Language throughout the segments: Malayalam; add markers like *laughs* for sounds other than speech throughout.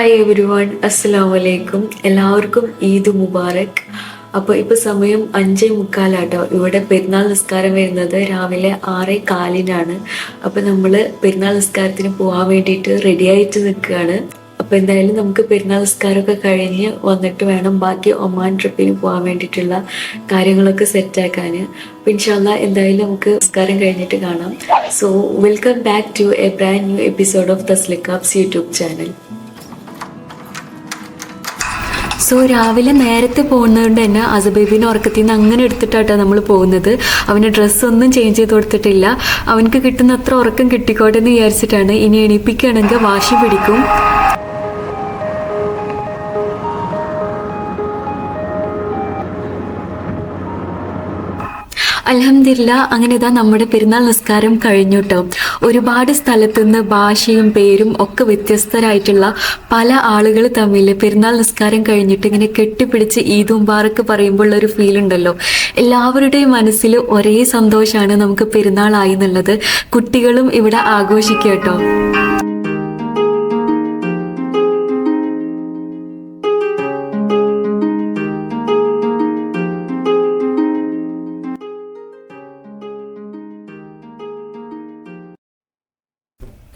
ഹായ് എവരി വൺ അസ്സലാം വലൈക്കും എല്ലാവർക്കും ഈദ് മുബാറക്. അപ്പോൾ ഇപ്പോൾ സമയം അഞ്ചേ മുക്കാലാട്ടോ ഇവിടെ പെരുന്നാൾ നിസ്കാരം വരുന്നത് രാവിലെ ആറേ കാലിനാണ്. അപ്പോൾ നമ്മൾ പെരുന്നാൾ നിസ്കാരത്തിന് പോകാൻ വേണ്ടിയിട്ട് റെഡി ആയിട്ട് നിൽക്കുകയാണ്. അപ്പോൾ എന്തായാലും നമുക്ക് പെരുന്നാൾ നിസ്കാരമൊക്കെ കഴിഞ്ഞ് വന്നിട്ട് വേണം ബാക്കി ഒമാൻ ട്രിപ്പിന് പോകാൻ വേണ്ടിയിട്ടുള്ള കാര്യങ്ങളൊക്കെ സെറ്റാക്കാൻ അപ്പോൾ ഇൻഷാല്ല എന്തായാലും നമുക്ക് നിസ്കാരം കഴിഞ്ഞിട്ട് കാണാം. So welcome back to a brand new episode of തസ്ലിക്കാബ്സ് YouTube channel so രാവിലെ നേരത്തെ പോകുന്നതുകൊണ്ട് തന്നെ അസബേബിനെ ഉറക്കത്തിൽ നിന്ന് അങ്ങനെ എടുത്തിട്ടാട്ടോ നമ്മൾ പോകുന്നത്. അവന് ഡ്രസ്സൊന്നും ചേഞ്ച് ചെയ്ത് കൊടുത്തിട്ടില്ല. അവനക്ക് കിട്ടുന്ന അത്ര ഉറക്കം കിട്ടിക്കോട്ടെ എന്ന് വിചാരിച്ചിട്ടാണ് ഇനി എണീപ്പിക്കുകയാണെങ്കിൽ വാശി പിടിക്കും. അലഹമില്ല അങ്ങനെ ഇതാ നമ്മുടെ പെരുന്നാൾ നിസ്കാരം കഴിഞ്ഞു കേട്ടോ ഒരുപാട് സ്ഥലത്തുനിന്ന് ഭാഷയും പേരും ഒക്കെ വ്യത്യസ്തരായിട്ടുള്ള പല ആളുകൾ തമ്മിൽ പെരുന്നാൾ നിസ്കാരം കഴിഞ്ഞിട്ട് ഇങ്ങനെ കെട്ടിപ്പിടിച്ച് ഈദ് മുബാറക്ക് പറയുമ്പോൾ ഒരു ഫീൽ ഉണ്ടല്ലോ. എല്ലാവരുടെയും മനസ്സിൽ ഒരേ സന്തോഷമാണ് നമുക്ക് പെരുന്നാളായി എന്നുള്ളത്. കുട്ടികളും ഇവിടെ ആഘോഷിക്കുക കേട്ടോ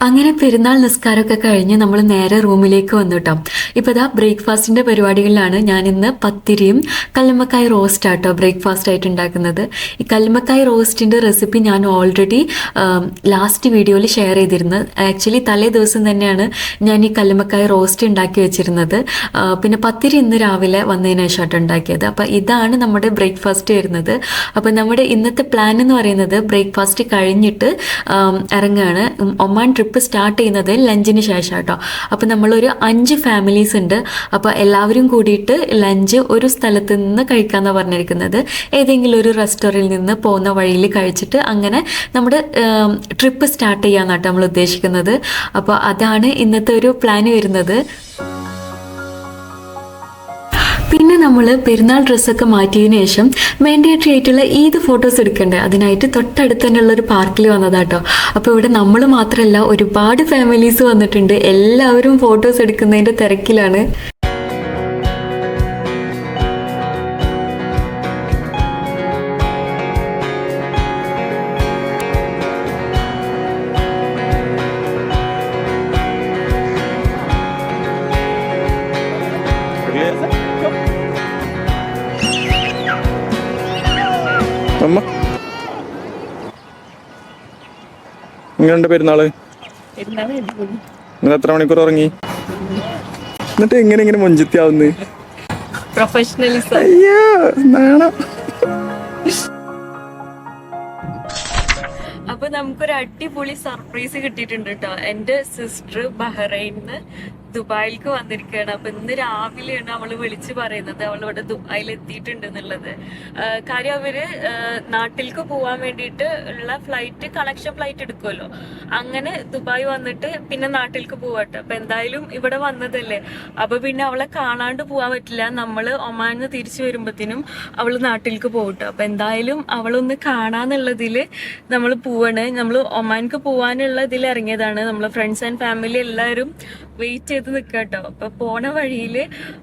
അങ്ങനെ പെരുന്നാൾ നിസ്കാരമൊക്കെ കഴിഞ്ഞ് നമ്മൾ നേരെ റൂമിലേക്ക് വന്നു കേട്ടോ ഇപ്പോൾ ഇതാ ബ്രേക്ക്ഫാസ്റ്റിന്റെ പരിപാടികളിലാണ് ഞാൻ ഇന്ന് പത്തിരിയും കല്ലുമ്മക്കായ റോസ്റ്റ് ആട്ടോ ബ്രേക്ക്ഫാസ്റ്റ് ആയിട്ട് ഉണ്ടാക്കുന്നത്. ഈ കല്ലുമ്മക്കായ റോസ്റ്റിന്റെ റെസിപ്പി ഞാൻ ഓൾറെഡി ലാസ്റ്റ് വീഡിയോയിൽ ഷെയർ ചെയ്തിരുന്നു ആക്ച്വലി തലേ ദിവസം തന്നെയാണ് ഞാൻ ഈ കല്ലുമ്മക്കായ റോസ്റ്റ് ഉണ്ടാക്കി വെച്ചിരുന്നത്. പിന്നെ പത്തിരി ഇന്ന് രാവിലെ വന്നതിന് ശേഷമായിട്ട് ഉണ്ടാക്കിയത്. അപ്പോൾ ഇതാണ് നമ്മുടെ ബ്രേക്ക്ഫാസ്റ്റ് വരുന്നത്. അപ്പോൾ നമ്മുടെ ഇന്നത്തെ പ്ലാൻ എന്ന് പറയുന്നത് ബ്രേക്ക്ഫാസ്റ്റ് കഴിഞ്ഞിട്ട് ഇറങ്ങുകയാണ് ഒമാൻ ട്രിപ്പ് സ്റ്റാർട്ട് ചെയ്യുന്നത് ലഞ്ചിന് ശേഷം കേട്ടോ അപ്പോൾ നമ്മളൊരു അഞ്ച് ഫാമിലീസ് ഉണ്ട്. അപ്പോൾ എല്ലാവരും കൂടിയിട്ട് ലഞ്ച് ഒരു സ്ഥലത്ത് നിന്ന് കഴിക്കാമെന്നാണ് പറഞ്ഞിരിക്കുന്നത്. ഏതെങ്കിലും ഒരു റെസ്റ്റോറന്റിൽ നിന്ന് പോകുന്ന വഴിയിൽ കഴിച്ചിട്ട് അങ്ങനെ നമ്മുടെ ട്രിപ്പ് സ്റ്റാർട്ട് ചെയ്യാമെന്നാട്ടോ നമ്മൾ ഉദ്ദേശിക്കുന്നത്. അപ്പോൾ അതാണ് ഇന്നത്തെ ഒരു പ്ലാൻ വരുന്നത്. നമ്മൾ പെരുന്നാൾ ഡ്രസ്സൊക്കെ മാറ്റിയതിന് ശേഷം മാൻഡേറ്ററി ആയിട്ടുള്ള ഈദ് ഫോട്ടോസ് എടുക്കണ്ടേ? അതിനായിട്ട് തൊട്ടടുത്ത് തന്നെയുള്ള ഒരു പാർക്കിൽ വന്നതാട്ടോ. അപ്പോൾ ഇവിടെ നമ്മൾ മാത്രമല്ല ഒരുപാട് ഫാമിലീസ് വന്നിട്ടുണ്ട്. എല്ലാവരും ഫോട്ടോസ് എടുക്കുന്നതിന്റെ തിരക്കിലാണ്. എങ്ങനെയുണ്ട് പെരുന്നാൾ? നിങ്ങൾ എത്ര മണിക്കൂർ ഉറങ്ങി? എന്നിട്ട് എങ്ങനെ ഇങ്ങനെ മൊഞ്ചത്തിയാവുന്നു പ്രൊഫഷണലിസം അയ്യോ നാണം. അപ്പൊ നമുക്കൊരു അടിപൊളി സർപ്രൈസ് കിട്ടിയിട്ടുണ്ട് കേട്ടോ എന്റെ സിസ്റ്റർ ബഹ്റൈനിന്ന് ദുബായിലേക്ക് വന്നിരിക്കുകയാണ്. അപ്പൊ ഇന്ന് രാവിലെയാണ് അവൾ വിളിച്ചു പറയുന്നത് അവൾ ഇവിടെ ദുബായിൽ എത്തിയിട്ടുണ്ട് എന്നുള്ളത് കാര്യം അവർ നാട്ടിലേക്ക് പോവാൻ വേണ്ടിയിട്ട് ഉള്ള ഫ്ലൈറ്റ് കളക്ഷൻ ഫ്ലൈറ്റ് എടുക്കുമല്ലോ. അങ്ങനെ ദുബായ് വന്നിട്ട് പിന്നെ നാട്ടിലേക്ക് പോവാട്ടോ. അപ്പൊ എന്തായാലും ഇവിടെ വന്നതല്ലേ. അപ്പൊ പിന്നെ അവളെ കാണാണ്ട് പോവാൻ പറ്റില്ല. നമ്മൾ ഒമാനിന്ന് തിരിച്ചു വരുമ്പോഴത്തേനും അവൾ നാട്ടിലേക്ക് പോകട്ടോ അപ്പൊ എന്തായാലും അവളൊന്ന് കാണാന്നുള്ളതിൽ നമ്മൾ പോവാണ്. നമ്മൾ ഒമാൻക്ക് പോവാനുള്ള ഇതിൽ ഇറങ്ങിയതാണ് നമ്മളെ ഫ്രണ്ട്സ് ആൻഡ് ഫാമിലി എല്ലാവരും വെയിറ്റ് ചെയ്ത് നിൽക്കാട്ടോ അപ്പൊ പോണ വഴിയിൽ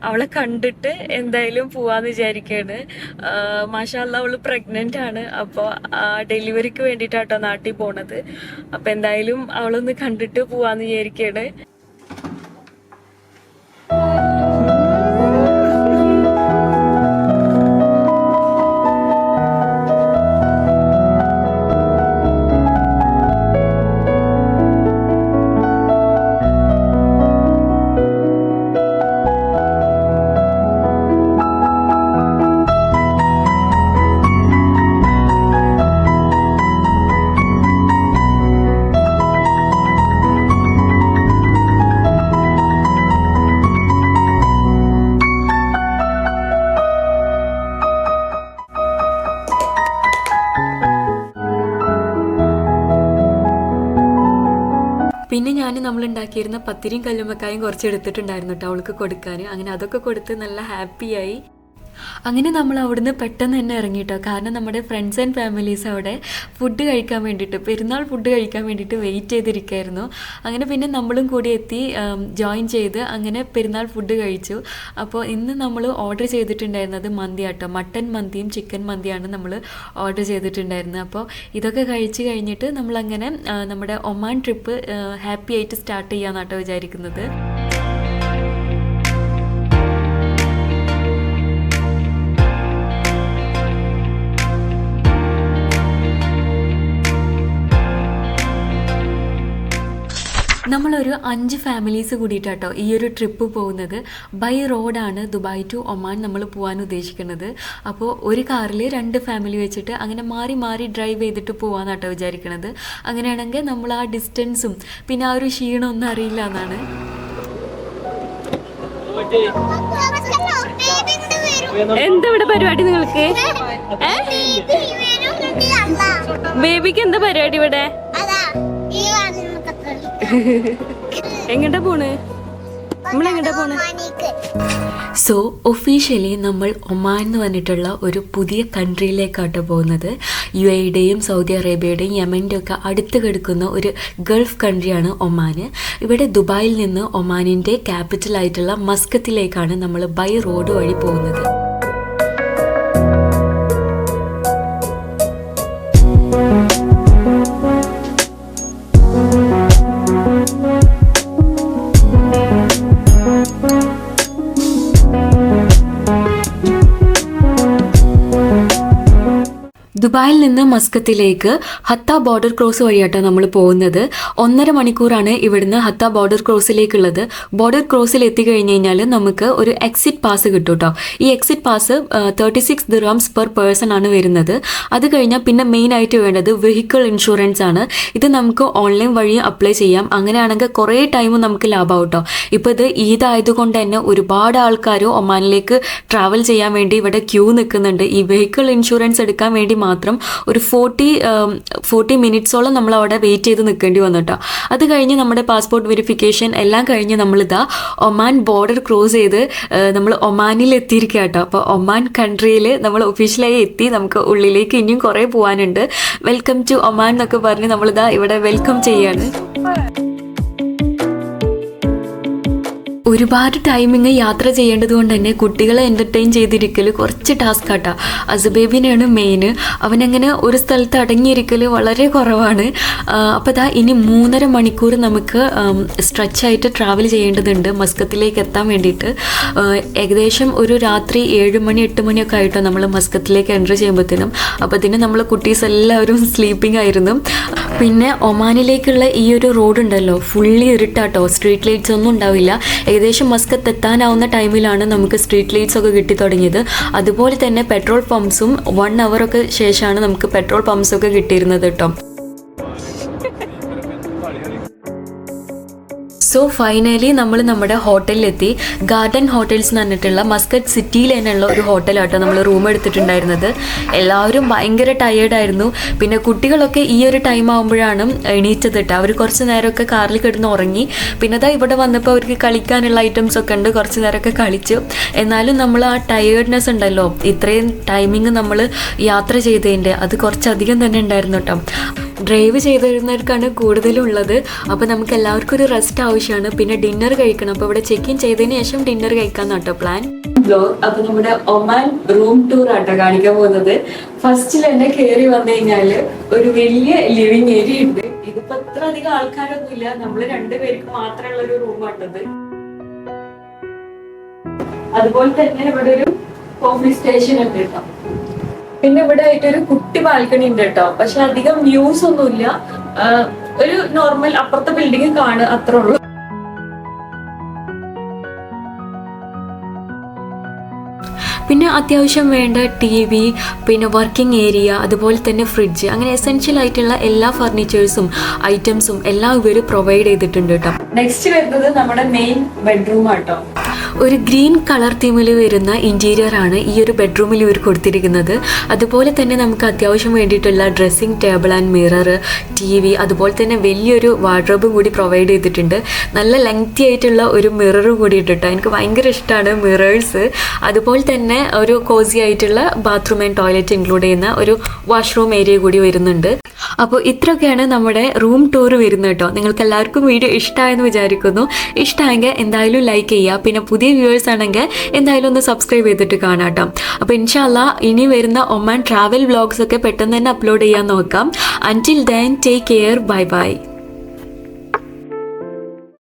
അവളെ കണ്ടിട്ട് എന്തായാലും പോവാന്ന് വിചാരിക്കാണ്. മാഷാല്ല അവൾ പ്രഗ്നന്റ് ആണ്. അപ്പോൾ ഡെലിവറിക്ക് വേണ്ടിട്ടാട്ടോ നാട്ടിൽ പോണത്. അപ്പൊ എന്തായാലും അവളൊന്ന് കണ്ടിട്ട് പോവാന്ന് വിചാരിക്കാണ്. പിന്നെ ഞാൻ നമ്മൾ ഉണ്ടാക്കിയിരുന്ന പത്തിരിയും കല്ലുമ്മക്കായും കുറച്ച് എടുത്തിട്ടുണ്ടായിരുന്നു കേട്ടോ അവൾക്ക് കൊടുക്കാൻ. അങ്ങനെ അതൊക്കെ കൊടുത്ത് നല്ല ഹാപ്പിയായി. അങ്ങനെ നമ്മൾ അവിടുന്ന് പെട്ടെന്ന് തന്നെ ഇറങ്ങിയിട്ടോ കാരണം നമ്മുടെ ഫ്രണ്ട്സ് ആൻഡ് ഫാമിലീസ് അവിടെ ഫുഡ് കഴിക്കാൻ വേണ്ടിയിട്ട് പെരുന്നാൾ ഫുഡ് കഴിക്കാൻ വേണ്ടിയിട്ട് വെയിറ്റ് ചെയ്തിരിക്കായിരുന്നു. അങ്ങനെ പിന്നെ നമ്മളും കൂടി എത്തി ജോയിൻ ചെയ്ത് അങ്ങനെ പെരുന്നാൾ ഫുഡ് കഴിച്ചു. അപ്പോൾ ഇന്ന് നമ്മൾ ഓർഡർ ചെയ്തിട്ടുണ്ടായിരുന്നത് മന്തി ആട്ടോ. മട്ടൻ മന്തിയും ചിക്കൻ മന്തിയാണ് നമ്മൾ ഓർഡർ ചെയ്തിട്ടുണ്ടായിരുന്നത്. അപ്പോൾ ഇതൊക്കെ കഴിച്ച് കഴിഞ്ഞിട്ട് നമ്മളങ്ങനെ നമ്മുടെ ഒമാൻ ട്രിപ്പ് ഹാപ്പി ആയിട്ട് സ്റ്റാർട്ട് ചെയ്യാന്നാട്ടോ വിചാരിക്കുന്നത്. നമ്മളൊരു അഞ്ച് ഫാമിലീസ് കൂടിയിട്ടാട്ടോ ഈ ഒരു ട്രിപ്പ് പോകുന്നത്. ബൈ റോഡാണ് ദുബായ് ടു ഒമാൻ നമ്മൾ പോകാൻ ഉദ്ദേശിക്കുന്നത്. അപ്പോൾ ഒരു കാറിൽ രണ്ട് ഫാമിലി വെച്ചിട്ട് അങ്ങനെ മാറി മാറി ഡ്രൈവ് ചെയ്തിട്ട് പോകാമെന്നാട്ടോ വിചാരിക്കുന്നത് അങ്ങനെയാണെങ്കിൽ നമ്മൾ ആ ഡിസ്റ്റൻസും പിന്നെ ആ ഒരു ക്ഷീണമൊന്നും അറിയില്ല എന്നാണ്. എന്താ ഇവിടെ പരിപാടി നിങ്ങൾക്ക്? ബേബിക്ക് എന്താ പരിപാടി ഇവിടെ? എങ്ങോട്ടാ പോണ്? നമ്മളെങ്ങോട്ടാ പോണേ? സോ ഒഫീഷ്യലി നമ്മൾ ഒമാൻ എന്ന് പറഞ്ഞിട്ടുള്ള ഒരു പുതിയ കൺട്രിയിലേക്കാട്ടോ പോകുന്നത്. യു എയുടെയും സൗദി അറേബ്യയുടെയും യമന്റെ ഒക്കെ അടുത്ത് കിടക്കുന്ന ഒരു ഗൾഫ് കൺട്രിയാണ് ഒമാൻ. ഇവിടെ ദുബായിൽ നിന്ന് ഒമാനിന്റെ ക്യാപിറ്റലായിട്ടുള്ള മസ്കത്തിലേക്കാണ് നമ്മൾ ബൈ റോഡ് വഴി പോകുന്നത്. ദുബായിൽ നിന്ന് മസ്കത്തിലേക്ക് ഹത്ത ബോർഡർ ക്രോസ് വഴിയാട്ടോ നമ്മൾ പോകുന്നത്. ഒന്നര മണിക്കൂറാണ് ഇവിടുന്ന് ഹത്ത ബോർഡർ ക്രോസിലേക്കുള്ളത്. ബോർഡർ ക്രോസിൽ എത്തിക്കഴിഞ്ഞ് കഴിഞ്ഞാൽ നമുക്ക് ഒരു എക്സിറ്റ് പാസ് കിട്ടും കേട്ടോ ഈ exit pass thirty six dirhams per person ആണ് വരുന്നത്. അത് കഴിഞ്ഞാൽ പിന്നെ മെയിൻ ആയിട്ട് വേണ്ടത് വെഹിക്കിൾ ഇൻഷുറൻസ് ആണ്. ഇത് നമുക്ക് ഓൺലൈൻ വഴി അപ്ലൈ ചെയ്യാം. അങ്ങനെയാണെങ്കിൽ കുറേ ടൈം നമുക്ക് ലാഭമാവും കേട്ടോ ഇപ്പോൾ ഇത് ഈദായതുകൊണ്ട് തന്നെ ഒരുപാട് ആൾക്കാർ ഒമാനിലേക്ക് ട്രാവൽ ചെയ്യാൻ വേണ്ടി ഇവിടെ ക്യൂ നിൽക്കുന്നുണ്ട്. ഈ വെഹിക്കിൾ ഇൻഷുറൻസ് എടുക്കാൻ വേണ്ടി മാത്രം ഒരു ഫോർട്ടി ഫോർട്ടി മിനിറ്റ്സോളം നമ്മൾ അവിടെ വെയിറ്റ് ചെയ്ത് നിൽക്കേണ്ടി വന്നു കേട്ടോ അത് കഴിഞ്ഞ് നമ്മുടെ പാസ്പോർട്ട് വെരിഫിക്കേഷൻ എല്ലാം കഴിഞ്ഞ് നമ്മളിതാ ഒമാൻ ബോർഡർ ക്രോസ് ചെയ്ത് നമ്മൾ ഒമാനിൽ എത്തിയിരിക്കുക കേട്ടോ അപ്പോൾ ഒമാൻ കൺട്രിയിൽ നമ്മൾ ഒഫീഷ്യലായി എത്തി. നമുക്ക് ഉള്ളിലേക്ക് ഇനിയും കുറേ പോകാനുണ്ട് വെൽക്കം ടു ഒമാൻ എന്നൊക്കെ പറഞ്ഞ് നമ്മളിതാ ഇവിടെ വെൽക്കം ചെയ്യാണ്. ഒരുപാട് ടൈമിങ് യാത്ര ചെയ്യേണ്ടത് കൊണ്ട് തന്നെ കുട്ടികളെ എന്റർടൈൻ ചെയ്തിരിക്കൽ കുറച്ച് ടാസ്ക് ആട്ടാ. അസുബേബിനാണ് മെയിൻ അവനങ്ങനെ ഒരു സ്ഥലത്ത് അടങ്ങിയിരിക്കൽ വളരെ കുറവാണ്. അപ്പോൾ ദാ ഇനി മൂന്നര മണിക്കൂർ നമുക്ക് സ്ട്രെച്ചായിട്ട് ട്രാവൽ ചെയ്യേണ്ടതുണ്ട് മസ്കത്തിലേക്ക് എത്താൻ വേണ്ടിയിട്ട്. ഏകദേശം ഒരു രാത്രി ഏഴ് മണി എട്ട് മണിയൊക്കെ ആയിട്ടോ നമ്മൾ മസ്കത്തിലേക്ക് എന്റർ ചെയ്യുമ്പോഴത്തേനും അപ്പോൾ അതിന് നമ്മൾ കുട്ടീസ് എല്ലാവരും *laughs* സ്ലീപ്പിംഗ് ആയിരുന്നു. പിന്നെ ഒമാനിലേക്കുള്ള ഈ ഒരു റോഡ് ഉണ്ടല്ലോ ഫുള്ളി ഇരുട്ടാട്ടോ സ്ട്രീറ്റ് ലൈറ്റ്സ് ഒന്നും ഉണ്ടാവില്ല. ഏകദേശം മസ്കത്ത് എത്താനാവുന്ന ടൈമിലാണ് നമുക്ക് സ്ട്രീറ്റ് ലൈറ്റ്സ് ഒക്കെ കിട്ടി തുടങ്ങിയത്. അതുപോലെ തന്നെ പെട്രോൾ പമ്പ്സും വൺ ഒക്കെ ശേഷമാണ് നമുക്ക് പെട്രോൾ പമ്പ്സ് ഒക്കെ കിട്ടിയിരുന്നത് കേട്ടോ. സോ ഫൈനലി നമ്മൾ നമ്മുടെ ഹോട്ടലിലെത്തി. ഗാർഡൻ ഹോട്ടൽസ് എന്ന് പറഞ്ഞിട്ടുള്ള മസ്കറ്റ് സിറ്റിയിൽ തന്നെയുള്ള ഒരു ഹോട്ടലാട്ടോ നമ്മൾ റൂം എടുത്തിട്ടുണ്ടായിരുന്നത്. എല്ലാവരും ഭയങ്കര ടയേർഡായിരുന്നു പിന്നെ കുട്ടികളൊക്കെ ഈ ഒരു ടൈം ആകുമ്പോഴാണ് എണീറ്റത് കേട്ടോ അവർ കുറച്ച് നേരമൊക്കെ കാറിൽ കിടന്ന് ഉറങ്ങി. പിന്നെ അതാ ഇവിടെ വന്നപ്പോൾ അവർക്ക് കളിക്കാനുള്ള ഐറ്റംസ് ഒക്കെ ഉണ്ട്. കുറച്ച് നേരമൊക്കെ കളിച്ചു. എന്നാലും നമ്മൾ ആ ടയേർഡ്നെസ് ഉണ്ടല്ലോ. ഇത്രയും ടൈമിങ് നമ്മൾ യാത്ര ചെയ്തതിന്റെ അത് കുറച്ചധികം തന്നെ ഉണ്ടായിരുന്നു കേട്ടോ ഡ്രൈവ് ചെയ്തിരുന്നവർക്കാണ് കൂടുതലുള്ളത്. അപ്പോൾ നമുക്ക് എല്ലാവർക്കും ഒരു റെസ്റ്റ് ആവശ്യമാണ്. പിന്നെ ഡിന്നർ കഴിക്കണം. അപ്പോൾ ഇവിടെ ചെക്ക് ഇൻ ചെയ്തതിന് ശേഷം ഡിന്നർ കഴിക്കാൻ കേട്ടോ പ്ലാൻ അപ്പൊ നമ്മുടെ ഒമാൻ റൂം ടൂർ ആട്ടോ കാണിക്കാൻ പോകുന്നത്. ഫസ്റ്റിൽ തന്നെ കയറി വന്നു കഴിഞ്ഞാൽ ഒരു വലിയ ലിവിങ് ഏരിയ ഉണ്ട്. ഇതിപ്പോ അത്ര അധികം ആൾക്കാരൊന്നുമില്ല. നമ്മൾ രണ്ടുപേർക്ക് മാത്രമുള്ള ഒരു റൂമാട്ടത് അതുപോലെ തന്നെ ഇവിടെ ഒരു കോഫി സ്റ്റേഷൻ ഉണ്ട് കേട്ടോ പിന്നെ ഇവിടെ ആയിട്ട് ഒരു കുട്ടി ബാൽക്കണി ഉണ്ട് കേട്ടോ പക്ഷെ അധികം വ്യൂസ് ഒന്നുമില്ല. ഇല്ല ഒരു നോർമൽ അപ്പുറത്തെ ബിൽഡിംഗ് കാണുക അത്രേ ഉള്ളു. പിന്നെ അത്യാവശ്യം വേണ്ട ടി വി പിന്നെ വർക്കിംഗ് ഏരിയ അതുപോലെ തന്നെ ഫ്രിഡ്ജ് അങ്ങനെ എസെൻഷ്യൽ ആയിട്ടുള്ള എല്ലാ ഫർണിച്ചേഴ്സും ഐറ്റംസും എല്ലാം ഇവർ പ്രൊവൈഡ് ചെയ്തിട്ടുണ്ട് കേട്ടോ നെക്സ്റ്റ് വരുന്നത് നമ്മുടെ മെയിൻ ബെഡ്റൂം ആട്ടോ ഒരു ഗ്രീൻ കളർ തീമിൽ വരുന്ന ഇന്റീരിയർ ആണ് ഈ ഒരു ബെഡ്റൂമിൽ ഇവർ കൊടുത്തിരിക്കുന്നത്. അതുപോലെ തന്നെ നമുക്ക് അത്യാവശ്യം വേണ്ടിയിട്ടുള്ള dressing table and mirror T V അതുപോലെ തന്നെ വലിയൊരു വാർഡ്രോബും കൂടി പ്രൊവൈഡ് ചെയ്തിട്ടുണ്ട്. നല്ല ലെങ്തി ആയിട്ടുള്ള ഒരു മിറർ കൂടി ഇട്ടിട്ടോ എനിക്ക് ഭയങ്കര ഇഷ്ടമാണ് മിറേഴ്സ് അതുപോലെ തന്നെ ഒരു കോസി ആയിട്ടുള്ള ബാത്റൂം ആൻഡ് ടോയ്ലറ്റ് ഇൻക്ലൂഡ് ചെയ്യുന്ന ഒരു വാഷ്റൂം ഏരിയ കൂടി വരുന്നുണ്ട്. അപ്പോൾ ഇത്രയൊക്കെയാണ് നമ്മുടെ റൂം ടൂർ വരുന്നത് കേട്ടോ. നിങ്ങൾക്ക് എല്ലാവർക്കും വീഡിയോ ഇഷ്ടമായെന്ന് വിചാരിക്കുന്നു. ഇഷ്ടമായെങ്കിൽ എന്തായാലും ലൈക്ക് ചെയ്യുക. പിന്നെ പുതിയ വ്യൂവേഴ്സ് ആണെങ്കിൽ എന്തായാലും ഒന്ന് സബ്സ്ക്രൈബ് ചെയ്തിട്ട് കാണാം കേട്ടോ അപ്പോൾ ഇൻഷാല്ല ഇനി വരുന്ന ഒമാൻ ട്രാവൽ വ്ളോഗ്സ് ഒക്കെ പെട്ടെന്ന് തന്നെ അപ്ലോഡ് ചെയ്യാൻ നോക്കാം. Until then take care bye bye